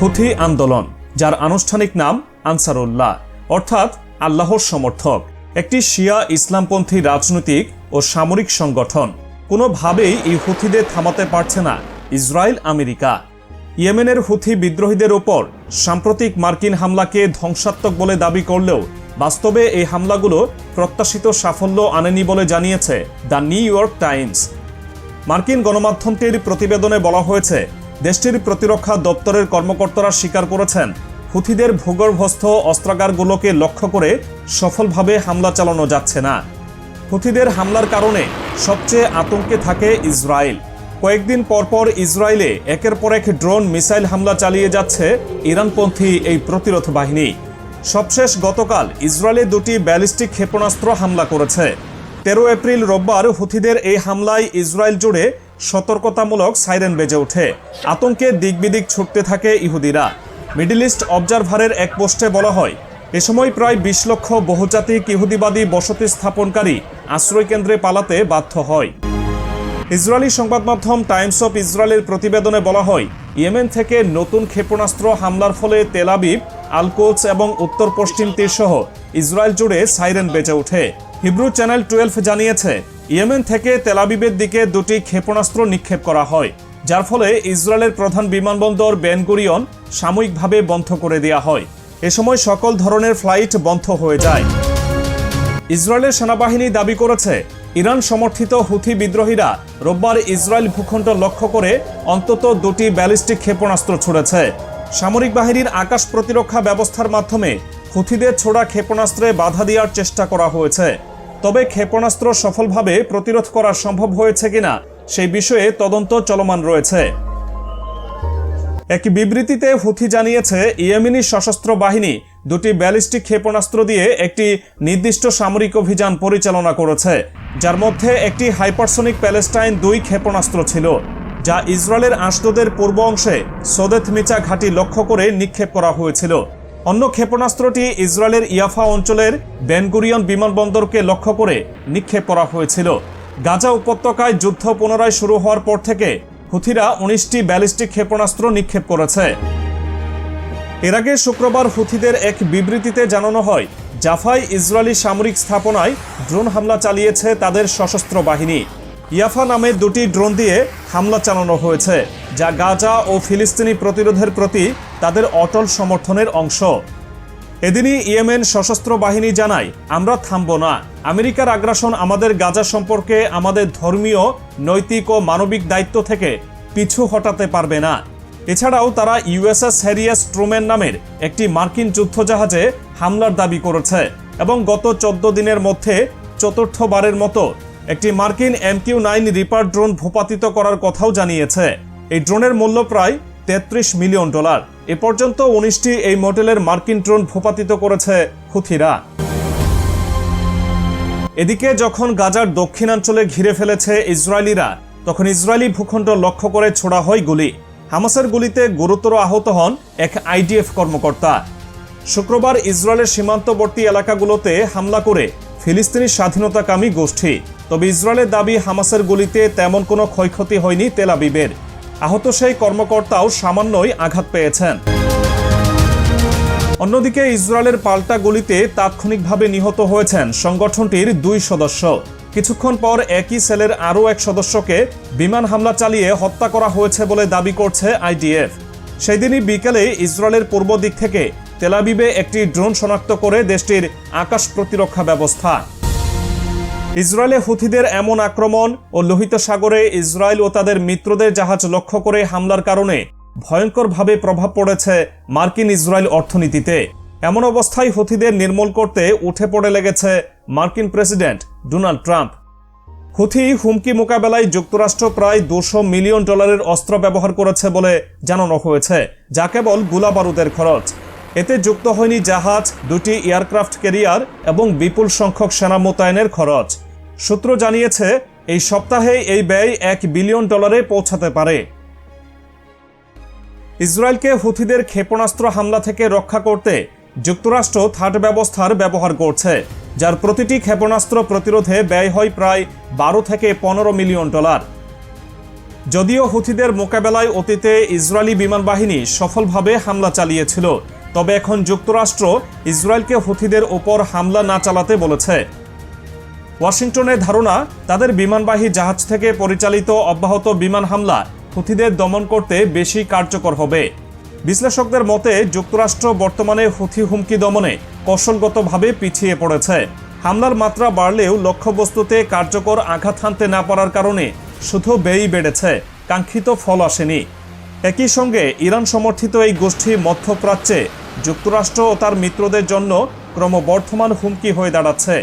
Houthi আন্দোলন, যার আনুষ্ঠানিক নাম আনসারুল্লাহ, অর্থাৎ আল্লাহর সমর্থক, একটি শিয়া ইসলামপন্থী রাজনৈতিক ও সামরিক সংগঠন। কোনোভাবেই এই হুথিদের থামাতে পারছে না ইসরায়েল আমেরিকা। ইয়েমেনের হুথি বিদ্রোহীদের ওপর সাম্প্রতিক মার্কিন হামলাকে ধ্বংসাত্মক বলে দাবি করলেও বাস্তবে এই হামলাগুলো প্রত্যাশিত সাফল্য আনেনি বলে জানিয়েছে দ্য নিউ ইয়র্ক টাইমস। মার্কিন গণমাধ্যমটির প্রতিবেদনে বলা হয়েছে দেশটির প্রতিরক্ষা দপ্তরের কর্মকর্তারা স্বীকার করেছেন, হুথিদের ভূগর্ভস্থ অস্ত্রাগারগুলোকে লক্ষ্য করে সফলভাবে হামলা চালানো যাচ্ছে না। হুথিদের হামলার কারণে সবচেয়ে আতঙ্কে থাকে ইসরায়েল। কয়েকদিন পরপর ইসরায়েলে একের পর এক ড্রোন মিসাইল হামলা চালিয়ে যাচ্ছে ইরানপন্থী এই প্রতিরোধ বাহিনী। সবশেষ গতকাল ইসরায়েলে দুটি ব্যালিস্টিক ক্ষেপণাস্ত্র হামলা করেছে। তেরো এপ্রিল রোববার হুথিদের এই হামলায় ইসরায়েল জুড়ে সতর্কতামূলক সাইরেন বেজে ওঠে। আতঙ্কে দিকবিদিক ছুটতে থাকে ইহুদিরা। মিডল ইস্ট অবজারভারের এক পোস্টে বলা হয়, এ সময় প্রায় বিশ লক্ষ বহুজাতিক ইহুদিবাদী বসতি স্থাপনকারী আশ্রয়কেন্দ্রে পালাতে বাধ্য হয়। ইসরায়েলি সংবাদ মাধ্যম টাইমস অফ ইসরায়েলের প্রতিবেদনে বলা হয়, ইয়েমেন থেকে নতুন ক্ষেপণাস্ত্র হামলার ফলে তেলাবিব আলকোচ এবং উত্তর পশ্চিম তীরসহ ইসরায়েল জুড়ে সাইরেন বেজে ওঠে। হিব্রু চ্যানেল টুয়েলভ জানিয়েছে ইয়েমেন থেকে তেলাবিবের দিকে দুটি ক্ষেপণাস্ত্র নিক্ষেপ করা হয়, যার ফলে ইসরায়েলের প্রধান বিমানবন্দর বেনগুরিয়ন সাময়িকভাবে বন্ধ করে দেওয়া হয়। এ সময় সকল ধরনের ফ্লাইট বন্ধ হয়ে যায়। ইসরায়েলের সেনাবাহিনী দাবি করেছে, ইরান সমর্থিত হুথি বিদ্রোহীরা রোববার ইসরায়েল ভূখণ্ড লক্ষ্য করে অন্তত দুটি ব্যালিস্টিক ক্ষেপণাস্ত্র ছুড়েছে। সামরিক বাহিনীর আকাশ প্রতিরক্ষা ব্যবস্থার মাধ্যমে হুথিদের ছোড়া ক্ষেপণাস্ত্রে বাধা দেওয়ার চেষ্টা করা হয়েছে। তবে ক্ষেপণাস্ত্র সফলভাবে প্রতিরোধ করা সম্ভব হয়েছে কিনা সেই বিষয়ে তদন্ত চলমান রয়েছে। এক বিবৃতিতে হুথি জানিয়েছে, ইয়েমিনি সশস্ত্র বাহিনী দুটি ব্যালিস্টিক ক্ষেপণাস্ত্র দিয়ে একটি নির্দিষ্ট সামরিক অভিযান পরিচালনা করেছে, যার মধ্যে একটি হাইপারসনিক প্যালেস্টাইন দুই ক্ষেপণাস্ত্র ছিল, যা ইসরায়েলের আশদোদের পূর্ব অংশে সোদেত মিচা ঘাঁটি লক্ষ্য করে নিক্ষেপ করা হয়েছিল। অন্য ক্ষেপণাস্ত্রটি ইসরায়েলের ইয়াফা অঞ্চলের বেনগুরিয়ন বিমানবন্দরকে লক্ষ্য করে নিক্ষেপ করা হয়েছিল। গাজা উপত্যকায় যুদ্ধ পুনরায় শুরু হওয়ার পর থেকে হুথিরা উনিশটি ব্যালিস্টিক ক্ষেপণাস্ত্র নিক্ষেপ করেছে। এর আগে শুক্রবার হুথিদের এক বিবৃতিতে জানানো হয় জাফাই ইসরায়েলি সামরিক স্থাপনায় ড্রোন হামলা চালিয়েছে তাদের সশস্ত্র বাহিনী। ইয়াফা নামে দুটি ড্রোন দিয়ে হামলা চালানো হয়েছে, যা গাজা ও ফিলিস্তিনি প্রতিরোধের প্রতি তাদের অটল সমর্থনের অংশ। এদিনই ইয়েমেন সশস্ত্র বাহিনী জানায়, আমরা থামব না। আমেরিকার আগ্রাসন আমাদের গাজা সম্পর্কে আমাদের ধর্মীয়, নৈতিক ও মানবিক দায়িত্ব থেকে পিছু হটাতে পারবে না। এছাড়াও তারা ইউএসএস হ্যারিয়াস ট্রুম্যান নামের একটি মার্কিন যুদ্ধজাহাজে হামলার দাবি করেছে এবং গত চোদ্দ দিনের মধ্যে চতুর্থবারের মতো একটি মার্কিন এমকিউ নাইন রিপার ড্রোন ভূপাতিত করার কথাও জানিয়েছে। এই ড্রোনের মূল্য প্রায় তেত্রিশ মিলিয়ন ডলার। এ পর্যন্ত উনিশটি এই মডেলের মার্কিন ড্রোন ভূপাতিত করেছে হুথিরা। এদিকে যখন গাজার দক্ষিণাঞ্চলে ঘিরে ফেলেছে ইসরায়েলিরা, তখন ইসরায়েলি ভূখণ্ড লক্ষ্য করে ছোড়া হয় গুলি। হামাসের গুলিতে গুরুতর আহত হন এক আইডিএফ কর্মকর্তা। শুক্রবার ইসরায়েলের সীমান্তবর্তী এলাকাগুলোতে হামলা করে ফিলিস্তিনি স্বাধীনতাকামী গোষ্ঠী। তবে ইসরায়েলের দাবি, হামাসের গুলিতে তেমন কোনো ক্ষয়ক্ষতি হয়নি তেলাবিবের আহত সেই কর্মকর্তাও সামান্যই আঘাত পেয়েছেন। অন্যদিকে ইসরায়েলের পাল্টা গুলিতে তাৎক্ষণিকভাবে নিহত হয়েছেন সংগঠনটির দুই সদস্য। কিছুক্ষণ পর একই সেলের আরও এক সদস্যকে বিমান হামলা চালিয়ে হত্যা করা হয়েছে বলে দাবি করছে আইডিএফ। সেদিনই বিকেলে ইসরায়েলের পূর্ব দিক থেকে তেলাবিবে একটি ড্রোন শনাক্ত করে দেশটির আকাশ প্রতিরক্ষা ব্যবস্থা। ইসরায়েলে হুথিদের এমন আক্রমণ ও লোহিত সাগরে ইসরায়েল ও তাদের মিত্রদের জাহাজ লক্ষ্য করে হামলার কারণে ভয়ঙ্করভাবে প্রভাব পড়েছে মার্কিন ইসরায়েল অর্থনীতিতে। এমন অবস্থায় হুথিদের নির্মূল করতে উঠে পড়ে লেগেছে মার্কিন প্রেসিডেন্ট ডোনাল্ড ট্রাম্প। হুথি হুমকি মোকাবেলায় যুক্তরাষ্ট্র প্রায় দুশো মিলিয়ন ডলারের অস্ত্র ব্যবহার করেছে বলে জানানো হয়েছে, যা কেবল গোলাবারুদের খরচ। এতে যুক্ত হয়নি জাহাজ, দুটি এয়ারক্রাফট ক্যারিয়ার এবং বিপুল সংখ্যক সেনা মোতায়েনের খরচ। সূত্র জানিয়েছে, এই সপ্তাহে এই ব্যয় এক বিলিয়ন ডলারে পৌঁছাতে পারে। ইসরায়েলকে হুথিদের ক্ষেপণাস্ত্র হামলা থেকে রক্ষা করতে যুক্তরাষ্ট্র থার্ড ব্যবস্থার ব্যবহার করছে, যার প্রতিটি ক্ষেপণাস্ত্র প্রতিরোধে ব্যয় হয় প্রায় বারো থেকে পনেরো মিলিয়ন ডলার। যদিও হুথিদের মোকাবেলায় অতীতে ইসরায়েলি বিমান বাহিনী সফলভাবে হামলা চালিয়েছিল, তবে এখন যুক্তরাষ্ট্র ইসরায়েলকে হুথিদের ওপর হামলা না চালাতে বলেছে। ওয়াশিংটনের ধারণা, তাদের বিমানবাহী জাহাজ থেকে পরিচালিত অব্যাহত বিমান হামলা হুথিদের দমন করতে বেশি কার্যকর হবে। বিশ্লেষকদের মতে, যুক্তরাষ্ট্র বর্তমানে হুথি হুমকি দমনে কৌশলগতভাবে পিছিয়ে পড়েছে। হামলার মাত্রা বাড়লেও লক্ষ্যবস্তুতে কার্যকর আঘাত হানতে না পারার কারণে শুধু ব্যয়ই বেড়েছে, কাঙ্ক্ষিত ফল আসেনি। একই সঙ্গে ইরান সমর্থিত এই গোষ্ঠী মধ্যপ্রাচ্যে যুক্তরাষ্ট্র ও তার মিত্রদের জন্য ক্রমবর্ধমান হুমকি হয়ে দাঁড়াচ্ছে।